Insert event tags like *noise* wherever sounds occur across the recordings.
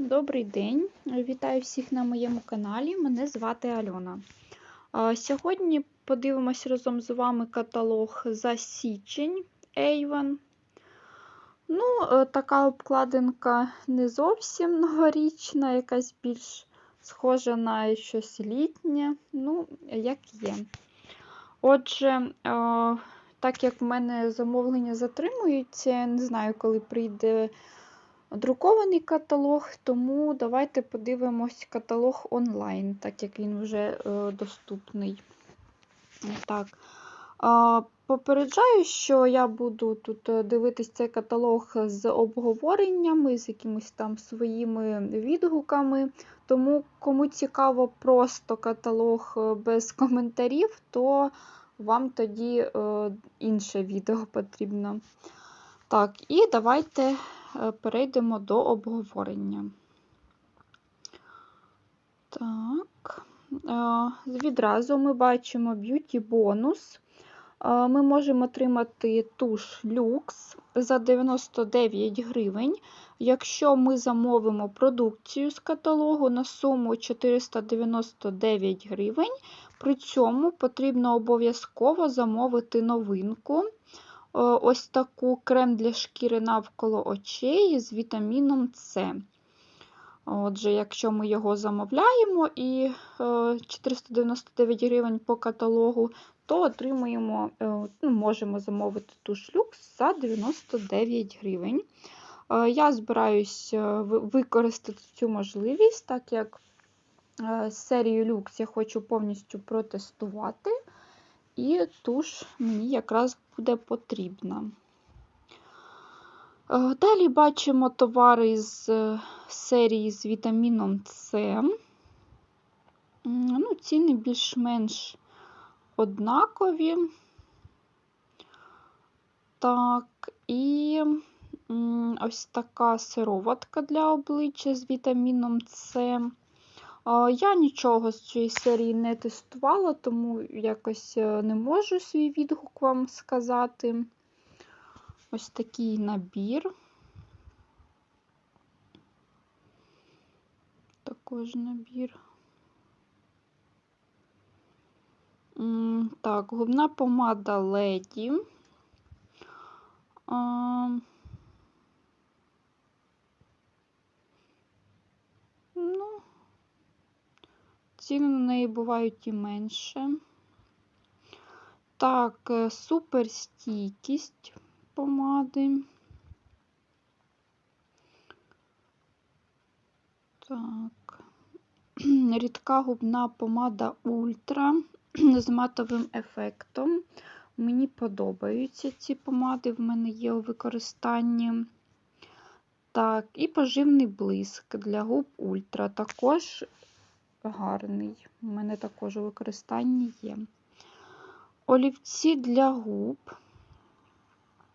Добрий день! Вітаю всіх на моєму каналі. Мене звати Альона. Сьогодні подивимось разом з вами каталог за січень Avon. Ну, е, така обкладинка не зовсім новорічна, якась більш схожа на щось літнє. Ну, як є. Отже, так як в мене замовлення затримується, не знаю, коли прийде друкований каталог, тому давайте подивимось каталог онлайн, так як він вже е, доступний. Так. Попереджаю, що я буду тут е, дивитись цей каталог з обговореннями, з якимись там своїми відгуками. Тому, кому цікаво просто каталог е, без коментарів, то вам тоді інше відео потрібно. Так, і давайте перейдемо до обговорення. Так, е, відразу ми бачимо б'юті бонус. Е, ми можемо отримати туш люкс за 99 гривень. Якщо ми замовимо продукцію з каталогу на суму 499 гривень, при цьому потрібно обов'язково замовити новинку Е, ось таку крем для шкіри навколо очей з вітаміном С. Отже, якщо ми його замовляємо і 499 е, гривень по каталогу, то отримуємо, е, ну, можемо замовити туш люкс за 99 гривень. Я збираюся використати цю можливість, так як серію люкс я хочу повністю протестувати і туш мені якраз буде потрібна. Е, далі бачимо товари з е, серії з вітаміном С. Ну, Ціни більш-менш однакові. Так, і ось така сироватка для обличчя з вітаміном С. Я нічого з цієї серії не тестувала, тому якось е, не можу свій відгук вам сказати. Ось такий набір. Також набір. Так, губна помада леді. Ціни на неї бувають і менше. Так, е, суперстійкість помади. Так, *clears throat* рідка губна помада Ультра *clears throat* з матовим ефектом. Мені подобаються ці помади, в мене є у використанні. Так, і поживний блиск для губ Ультра. Також гарний. У мене також у використанні є. Олівці для губ.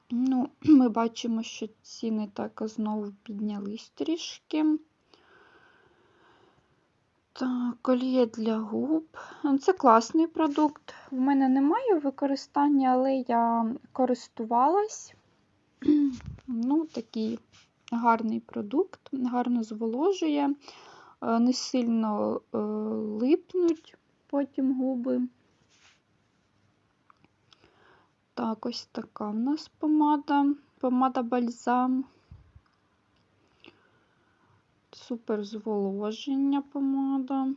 Ну, *clears throat* Ми бачимо, що ціни так знову піднялись трішки. Так, олія для губ. Це класний продукт. В мене немає використання, але я користувалась. *clears throat* Ну, такий гарний продукт, гарно зволожує. Е, не сильно е, липнуть потім губи. Так, ось така в нас помада, помада бальзам. Супер зволоження помада.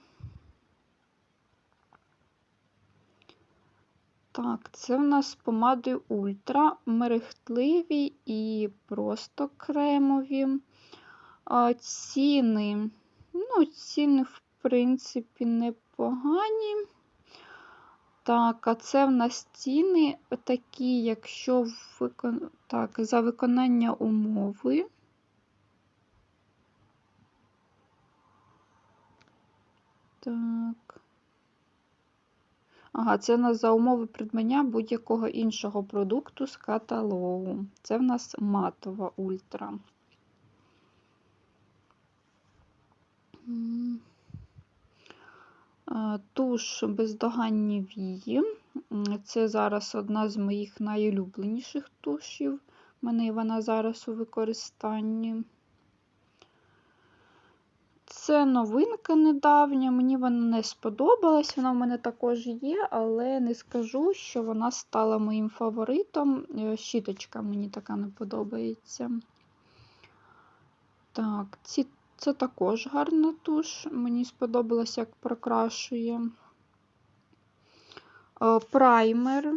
Так, це в нас помади ультра, мерехтливі і просто кремові. Ціни Ну, ціни, в принципі, непогані. Так, а це в нас ціни такі, якщо викон... так, за виконання умови. Так. Ага, це в нас за умови придбання будь-якого іншого продукту з каталогу. Це в нас матова ультра. Туш бездоганні вії. Це зараз одна з моїх найулюбленіших тушів. У мене вона зараз у використанні. Це новинка недавня, мені вона не сподобалась, вона в мене також є, але не скажу, що вона стала моїм фаворитом. Е, Щіточка мені така не подобається. Так, ці, це також гарна туш. Мені сподобалось, як прокрашує. Е, Праймер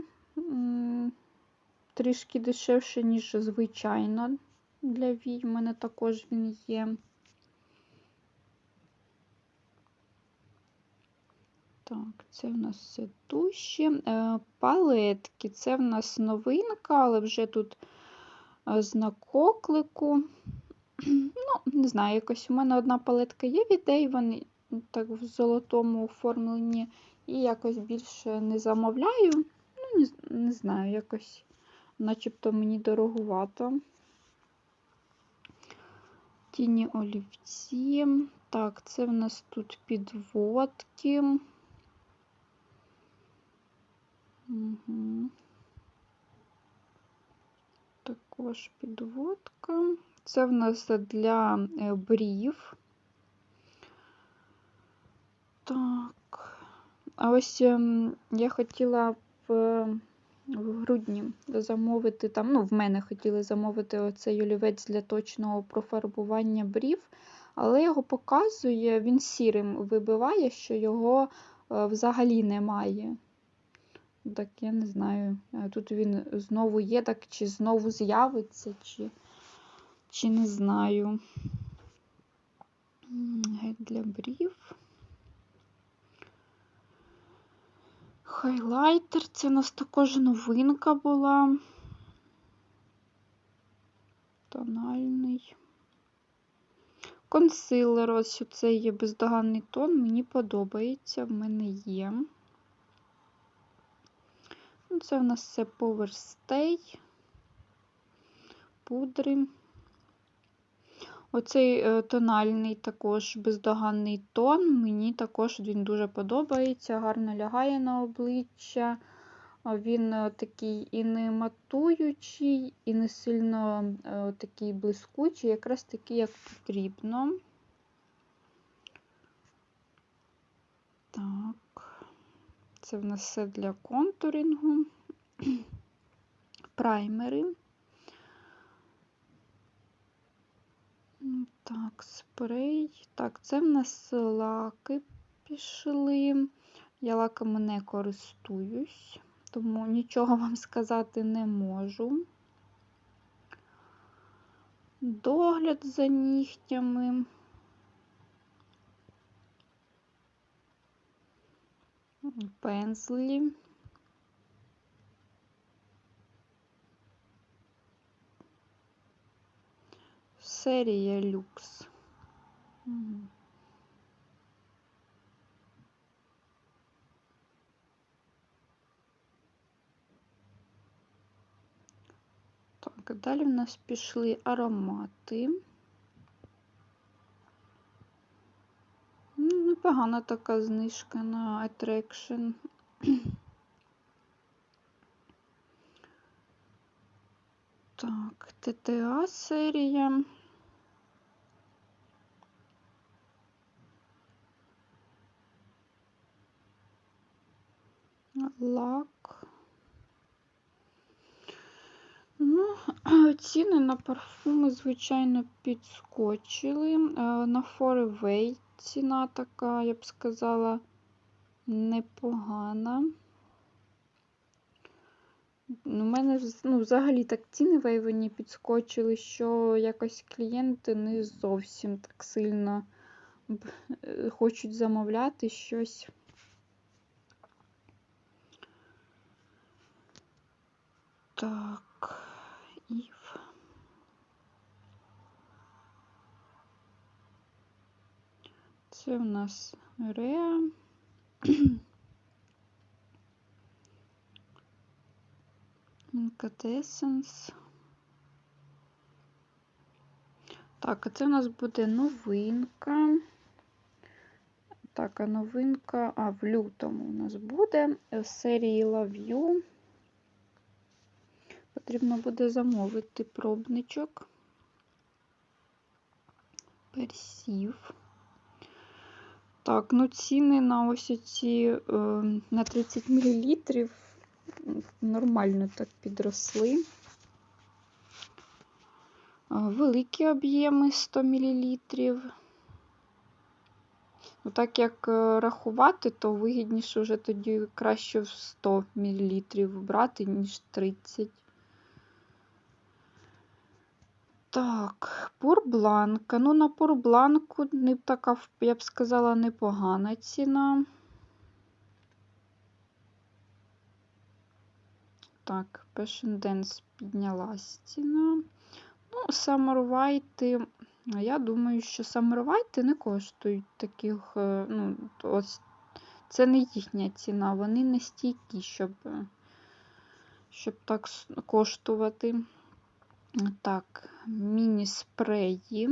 трішки дешевше, ніж звичайно для вій. У мене також він є. Так, це в нас все туші. Е, Палетки. Це в нас новинка, але вже тут е, знак оклику. Ну, не знаю, якось у мене одна палетка є від Avon, так в золотому оформленні, і якось більше не замовляю. Ну, не, не знаю, якось начебто мені дорогувато. Тіні олівці. Так, це в нас тут підводки. Угу. Також підводка. Це в нас для е, брів. Так. А ось ем, я хотіла в, в грудні замовити там, ну, в мене хотіли замовити оцей олівець для точного профарбування брів, але його показує, він сірим вибиває, що його е, взагалі немає. Так, я не знаю. Тут він знову є, так, чи знову з'явиться, чи, чи не знаю. Геть для брів. Хайлайтер. Це у нас також новинка була. Тональний. Консилер, ось цей є бездоганний тон, мені подобається, в мене є. Ну, це в нас все Power пудри. Оцей е, тональний також бездоганний тон. Мені також він дуже подобається, гарно лягає на обличчя. Він е, такий і не матуючий, і не сильно е, такий блискучий, якраз такий, як потрібно. Так. Це в нас все для контурінгу, *clears throat* праймери. Так, спрей. Так, це в нас лаки пішли. Я лаками не користуюсь, тому нічого вам сказати не можу. Догляд за нігтями. пензлі. Серія люкс. Так, далі в нас пішли аромати. непогана така знижка на Attraction. Так, ТТА серія. Лак. Ну, *clears throat* ціни на парфуми, звичайно, підскочили. Е, на Forever ціна така, я б сказала, непогана. У мене ну, взагалі так ціни в Ейвені підскочили, що якось клієнти не зовсім так сильно е, хочуть замовляти щось. Так, Ів. Це в нас Реа. Incandescence. Так, а це у нас буде новинка. Так, а новинка, а в лютому у нас буде в серії Love You. Потрібно буде замовити пробничок. Персів. Так, ну ціни на ось ці е, на 30 мл нормально так підросли. Великі об'єми 100 мл. Ну, так як е, рахувати, то вигідніше вже тоді краще в 100 мл брати, ніж 30. Так, пурбланка. Ну, на пурбланку не така, я б сказала, непогана ціна. Так, Passion Dance піднялась ціна. Ну, White, я думаю, що White не коштують таких, е, ну, ось це не їхня ціна, вони не стійкі, щоб, щоб так коштувати. Так, міні-спреї.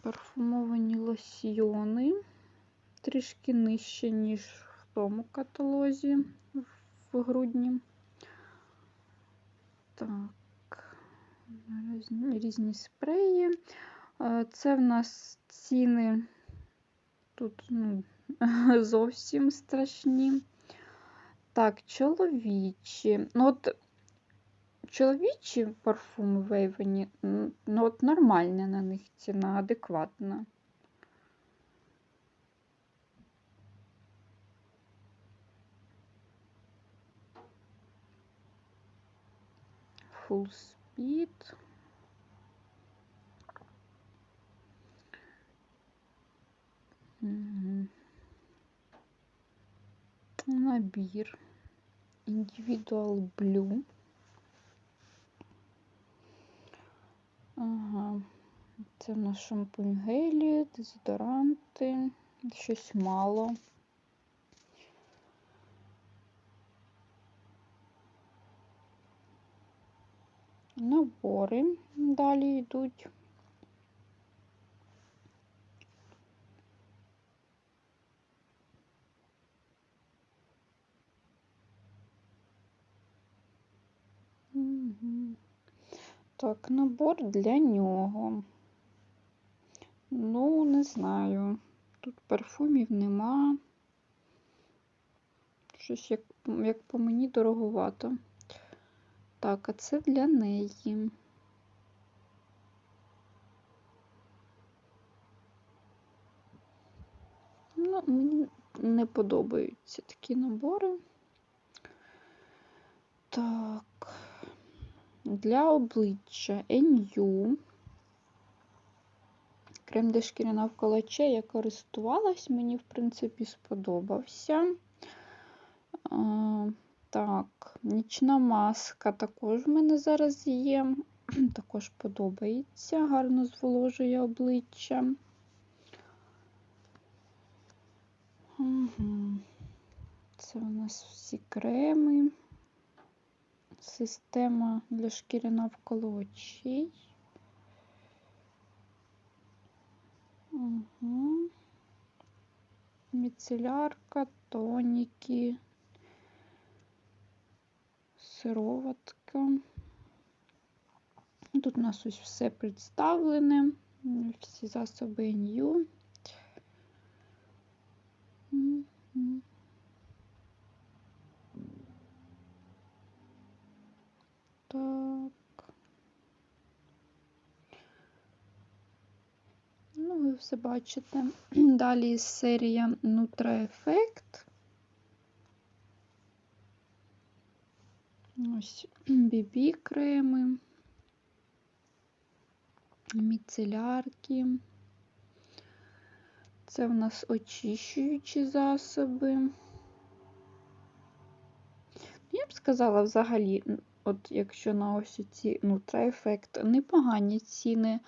Парфумовані лосьйони. Трішки нижче, ніж в тому каталозі в грудні. Так, різні, спреї. Це в нас ціни тут ну, *laughs* зовсім страшні. Так, чоловічі. Ну, от чоловічі парфуми вейвені, ну, от нормальна на них ціна, адекватна. Full speed. Набір. Individual Blue. Ага. Це в нас шампунь гелі, дезодоранти, щось мало. Набори далі йдуть. Так, набор для нього. Ну, не знаю. Тут парфумів нема. Щось, як, як по мені, дороговато. Так, а це для неї. Ну, мені не подобаються такі набори. Так для обличчя NU. Крем для шкіри навколо очей я користувалась, мені, в принципі, сподобався. Так, нічна маска також в мене зараз є. *clears throat* Також подобається, гарно зволожує обличчя. Це у нас всі креми система для шкіри навколо очей. Угу. Міцелярка, тоніки, сироватка. Тут у нас ось все представлене, всі засоби NU. Угу. Так. Ну, ви все бачите. *clears throat* Далі серія Nutra Effect. Ось *clears throat* бібі креми, міцелярки. Це в нас очищуючі засоби. Я б сказала, взагалі, От якщо на ось ці ну, ефект непогані ціни.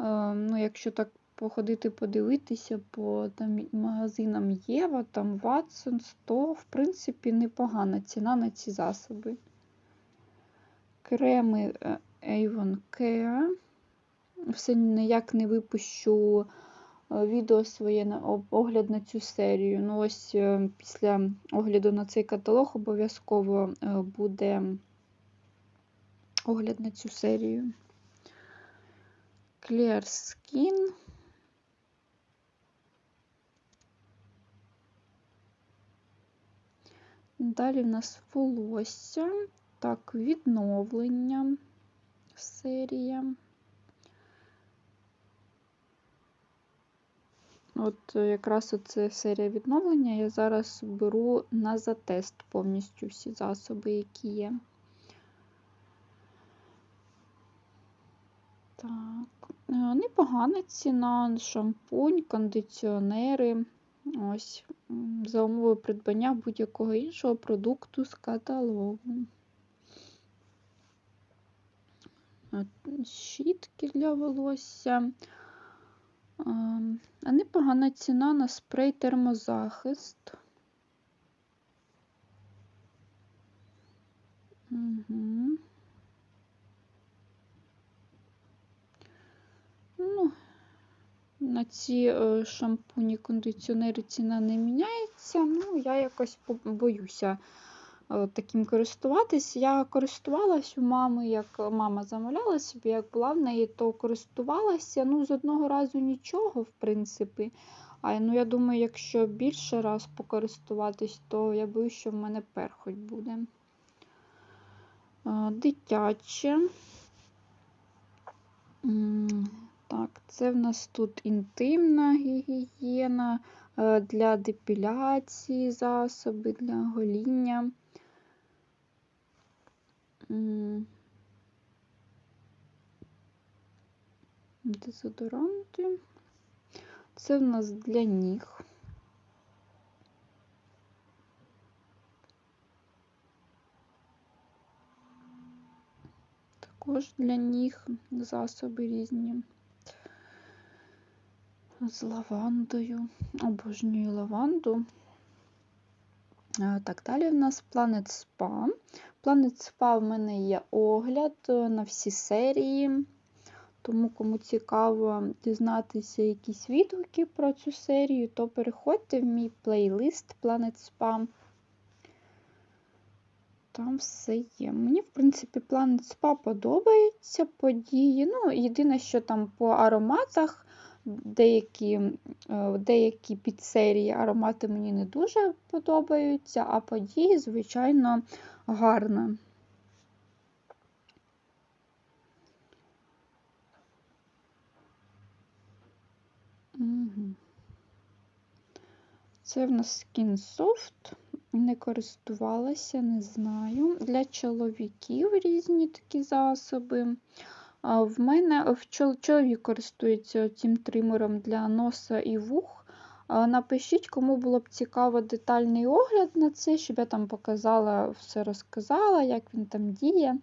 Е, ну, Якщо так походити, подивитися по там, магазинам Єва, там Watsons, то, в принципі, непогана ціна на ці засоби. Креми е, Avon Care. Все ніяк не випущу е, відео своє на огляд на цю серію. Ну, ось після огляду на цей каталог обов'язково буде огляд на цю серію. Clear Skin. Далі в нас волосся, так, відновлення серія. От е, якраз оце серія відновлення. Я зараз беру на затест повністю всі засоби, які є. Так, е, непогана ціна, шампунь, кондиціонери. Ось, за умови придбання будь-якого іншого продукту з каталогу. Щітки для волосся. А непогана ціна на спрей термозахист. Угу. Ну, на ці е, шампуні кондиціонери ціна не міняється. Ну, я якось боюся е, таким користуватись. Я користувалась у мами, як мама замовляла собі, як була в неї, то користувалася. Ну, з одного разу нічого, в принципі. А ну, я думаю, якщо більше раз покористуватись, то я боюсь, що в мене перхоть буде. Е, дитяче. Так, це в нас тут інтимна гігієна е, для депіляції, засоби для гоління. Дезодоранти. Це в нас для ніг. Також для ніг засоби різні з лавандою. Обожнюю лаванду. Так, далі в нас Planet Spa. Planet Spa в мене є огляд е, на всі серії. Тому, кому цікаво дізнатися якісь відгуки про цю серію, то переходьте в мій плейлист Planet Spa. Там все є. Мені, в принципі, Planet Spa подобається події. Ну, єдине, що там по ароматах деякі е, деякі підсерії аромати мені не дуже подобаються, а події, звичайно, гарна. Це в нас Skin Soft, не користувалася, не знаю. Для чоловіків різні такі засоби. В мене чоловік користується цим тримером для носа і вух. Напишіть, кому було б цікаво детальний огляд на це, щоб я там показала, все розказала, як він там діє,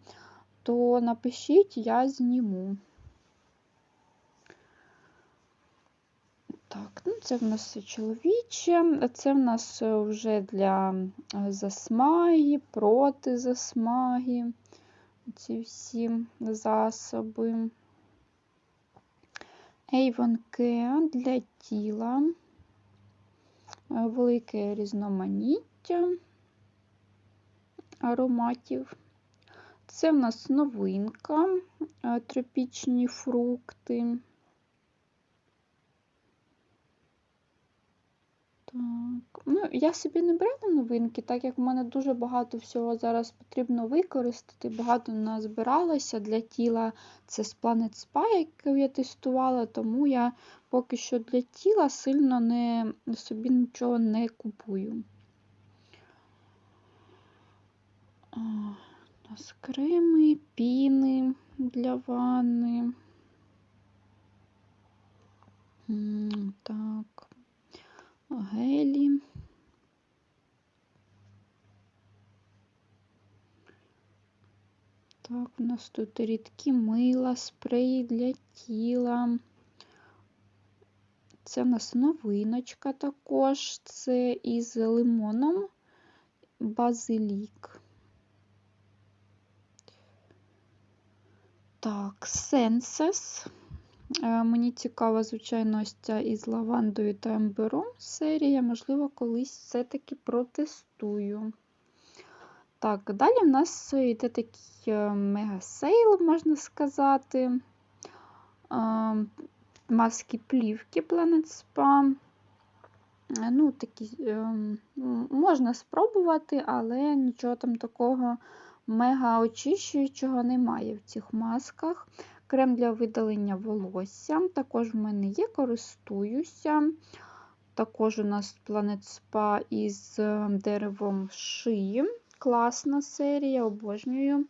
то напишіть, я зніму. Так, ну це в нас чоловіче, це в нас вже для засмаги, проти засмаги ці всі засоби. Avon Care для тіла, велике різноманіття ароматів. Це в нас новинка, е, тропічні фрукти. Ну я собі не брала новинки, так як в мене дуже багато всього зараз потрібно використати, багато назбиралося для тіла. Це з Planet Spa, яку я тестувала, тому я поки що для тіла сильно не, собі нічого не купую. У нас креми, піни для ванни. Так гелі. Так, у нас тут рідкі мила, спреї для тіла. Це у нас новиночка також, це із лимоном базилік. Так, Сенсес. Е, мені цікава, звичайно, ось ця із лавандою та ембером серія, можливо, колись все-таки протестую. Так, далі в нас йде такий е, мега-сейл, можна сказати. Е, маски плівки Planet Spa. Ну, такі, можна спробувати, але нічого там такого мега очищуючого немає в цих масках. Крем для видалення волосся. Також в мене є, користуюся. Також у нас Planet Spa із е, деревом шиї. Класна серія, обожнюю.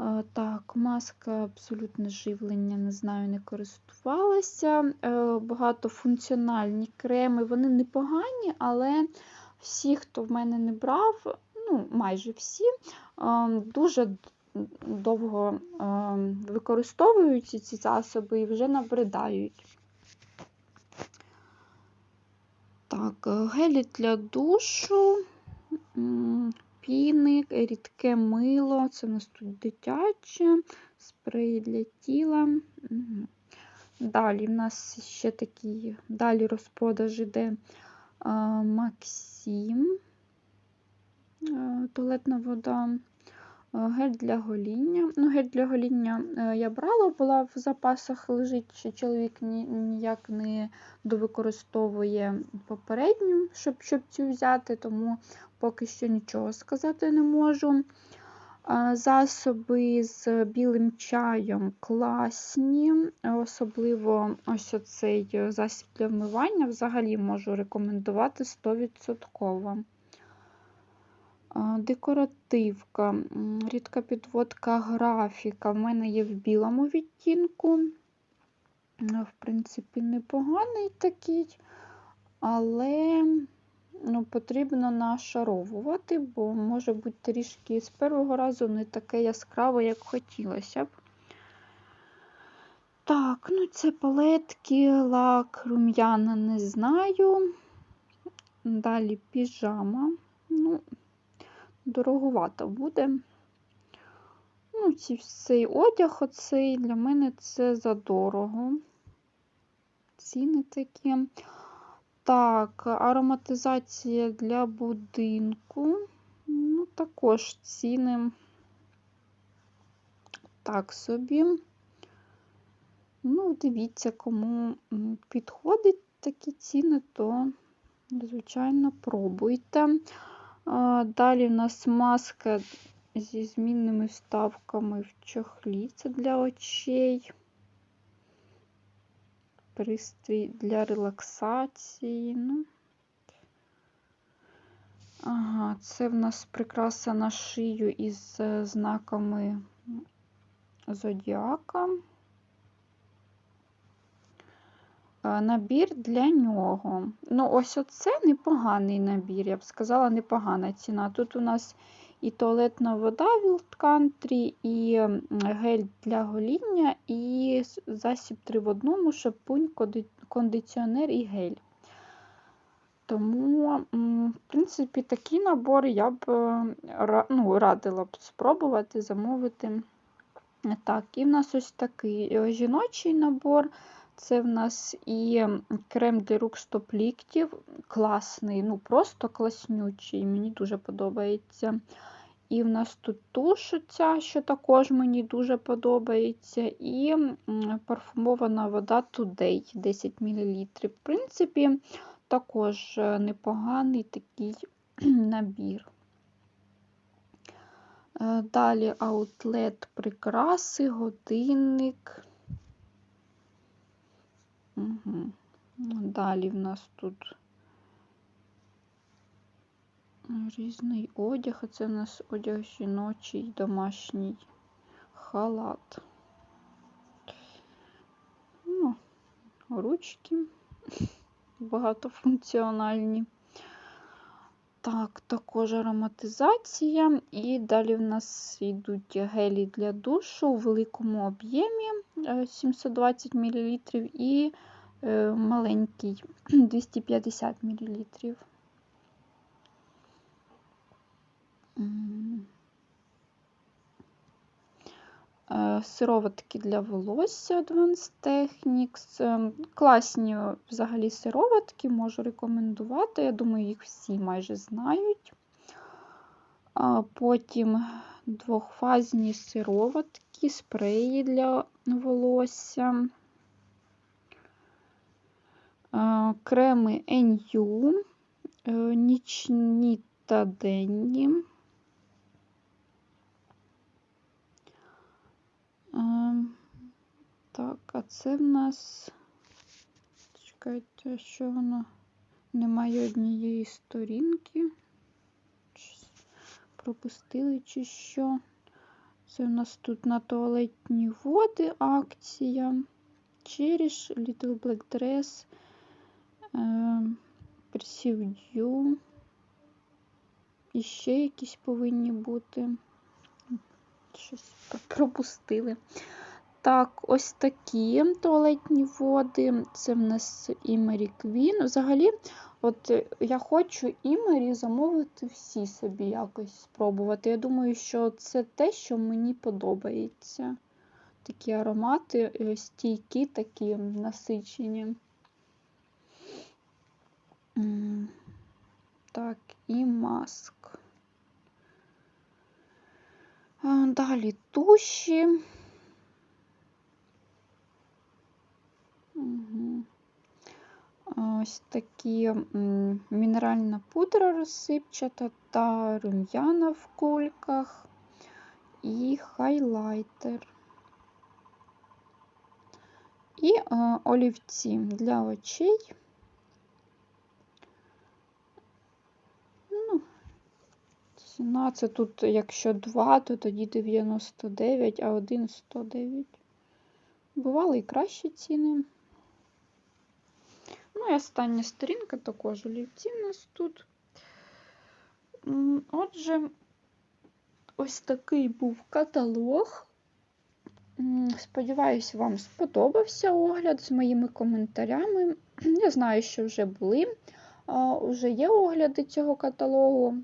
Е, Так, маска абсолютне живлення, не знаю, не користувалася. Е, Багатофункціональні креми, вони непогані, але всі, хто в мене не брав, ну, майже всі, е, дуже довго е, використовують ці засоби і вже набридають. Так, е, гелі для душу, м, піни, рідке мило, це у нас тут дитяче, спреї для тіла. Далі в нас ще такі, далі розпродаж іде а, Максим, е, туалетна вода, е, гель для гоління. Ну, гель для гоління е, я брала, була в запасах лежить, ще чоловік ніяк не довикористовує попередню, щоб, щоб цю взяти, тому поки що нічого сказати не можу. Засоби з білим чаєм класні, особливо ось оцей засіб для вмивання взагалі можу рекомендувати 100%. Декоративка, рідка підводка графіка. В мене є в білому відтінку. В принципі, непоганий такий, але ну, потрібно нашаровувати, бо може бути трішки з першого разу не таке яскраве, як хотілося б. Так, ну це палетки, лак, рум'яна не знаю. Далі піжама. Ну, дороговато буде. Ну, ці, цей одяг оцей для мене це задорого. Ціни такі. Так, ароматизація для будинку. Ну, також ціни так собі. Ну, дивіться, кому підходить такі ціни, то, звичайно, пробуйте. Далі в нас маска зі змінними вставками в чохлі. Це для очей. Пристрій для релаксації. Ну. Ага, це в нас прикраса на шию із е, знаками зодіака. Е, Набір для нього. Ну, ось оце непоганий набір, я б сказала, непогана ціна. Тут у нас і туалетна вода Wild Country, і гель для гоління, і засіб 3 в одному, шампунь, кондиціонер і гель. Тому, в принципі, такі набори я б е, ну, радила б спробувати замовити. Так, і в нас ось такий е, жіночий набор. Це в нас і крем для рук стоп ліктів. Класний, ну просто класнючий. Мені дуже подобається. І в нас тут туш ця, що також мені дуже подобається. І парфумована вода Today 10 мл. В принципі, також е, непоганий такий *clears throat* набір. Е, Далі аутлет прикраси, годинник. Угу. Далі в нас тут різний одяг. а Це в нас одяг жіночий, домашній халат. Ну, ручки *laughs* багатофункціональні. Так, також ароматизація. І далі в нас йдуть гелі для душу у великому об'ємі е, 720 мл і е, маленький *clears throat* 250 мл. М. Е, Сироватки для волосся Advanced Techniques. Е, Класні взагалі сироватки, можу рекомендувати. Я думаю, їх всі майже знають. Потім двохфазні сироватки, спреї для волосся. Е, Креми NU, е, нічні та денні. Так, а це в нас. Чекайте, що воно? Немає однієї сторінки. Пропустили чи що. Це у нас тут на туалетні води акція. Cherish, Little Black Dress, е, Perceive Dew. І ще якісь повинні бути. Щось пропустили. Так, ось такі туалетні води. Це в нас і Mary Queen. Взагалі, от е, я хочу і Mary замовити всі собі якось спробувати. Я думаю, що це те, що мені подобається. Такі аромати е, стійкі, такі насичені. Так, і маск. Далі туші. Ось такі мінеральна пудра розсипчата та рум'яна в кульках і хайлайтер. І е, олівці для очей. 18. Тут, якщо 2, то тоді 99, а 1 109. Бували і кращі ціни. Ну і остання сторінка також олівці у нас тут. Отже, ось такий був каталог. Сподіваюсь, вам сподобався огляд з моїми коментарями. Я знаю, що вже були, вже є огляди цього каталогу.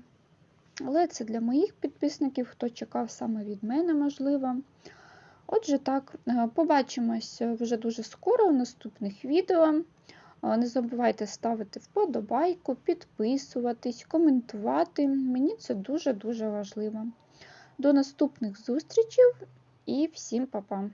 Але це для моїх підписників, хто чекав саме від мене, можливо. Отже, так, е, побачимось вже дуже скоро в наступних відео. Е, Не забувайте ставити вподобайку, підписуватись, коментувати. Мені це дуже-дуже важливо. До наступних зустрічей і всім па-па!